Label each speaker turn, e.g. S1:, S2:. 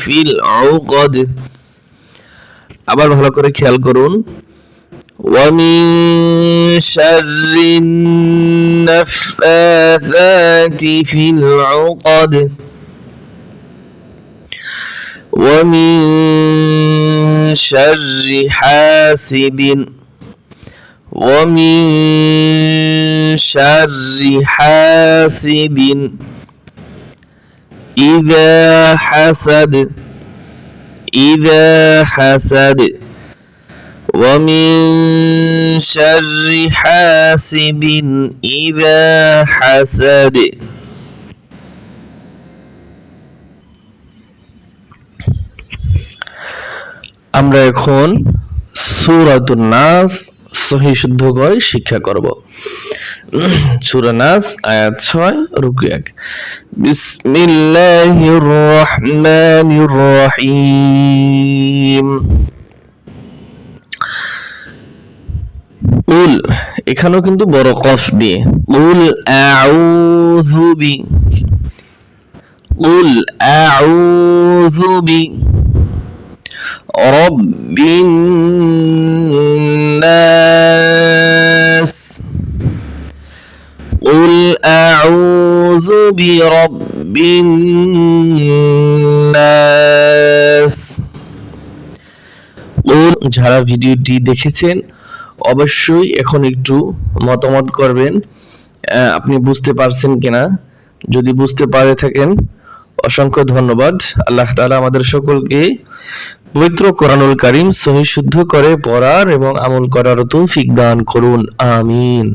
S1: Feel উকদ আবার ভালো করে খেয়াল করুন ومن شر النفاثات في العقد ومن شر حاسد ومن شر حاسد إذا حسد إذا حسد ومن شر حاسد إذا حسد আমরা এখন সূরাতুন নাস সহি শুদ্ধ করে শিক্ষা করব সূরা নাস, আয়াত 6 রুকু 1 বিসমিল্লাহির রহমানির রহিম উল, এখানেও কিন্তু বড় কফ দিয়ে। উল, আউযু বি। উল, আউযু বি। রব্বিন নাস أعوذ برب الناس قل যারা ভিডিওটি দেখেছেন অবশ্যই এখন একটু মতামত করবেন আহ, আপনি বুঝতে পারছেন কিনা যদি বুঝতে পারে থাকেন অসংখ্য ধন্যবাদ আল্লাহ তাআলা আমাদের সকলকে পবিত্র কোরআনুল কারীম সহি শুদ্ধ করে পড়ার এবং আমল করার তৌফিক দান করুন আমিন